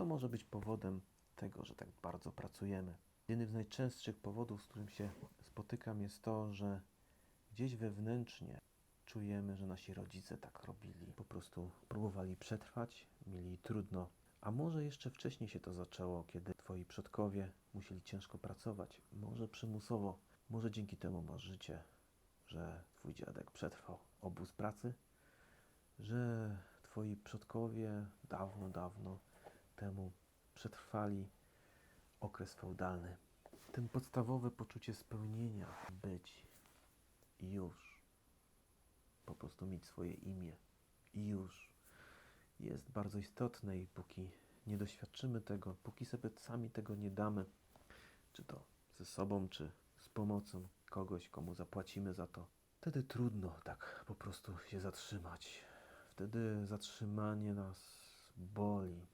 Co może być powodem tego, że tak bardzo pracujemy? Jednym z najczęstszych powodów, z którym się spotykam, jest to, że gdzieś wewnętrznie czujemy, że nasi rodzice tak robili. Po prostu próbowali przetrwać, mieli trudno. A może jeszcze wcześniej się to zaczęło, kiedy twoi przodkowie musieli ciężko pracować, może przymusowo, może dzięki temu masz życie, że twój dziadek przetrwał obóz pracy, że twoi przodkowie dawno, dawno przetrwali okres feudalny. Ten podstawowe poczucie spełnienia, być i już. Po prostu mieć swoje imię i już jest bardzo istotne i póki nie doświadczymy tego, póki sobie sami tego nie damy, czy to ze sobą, czy z pomocą kogoś, komu zapłacimy za to, wtedy trudno tak po prostu się zatrzymać. Wtedy zatrzymanie nas boli.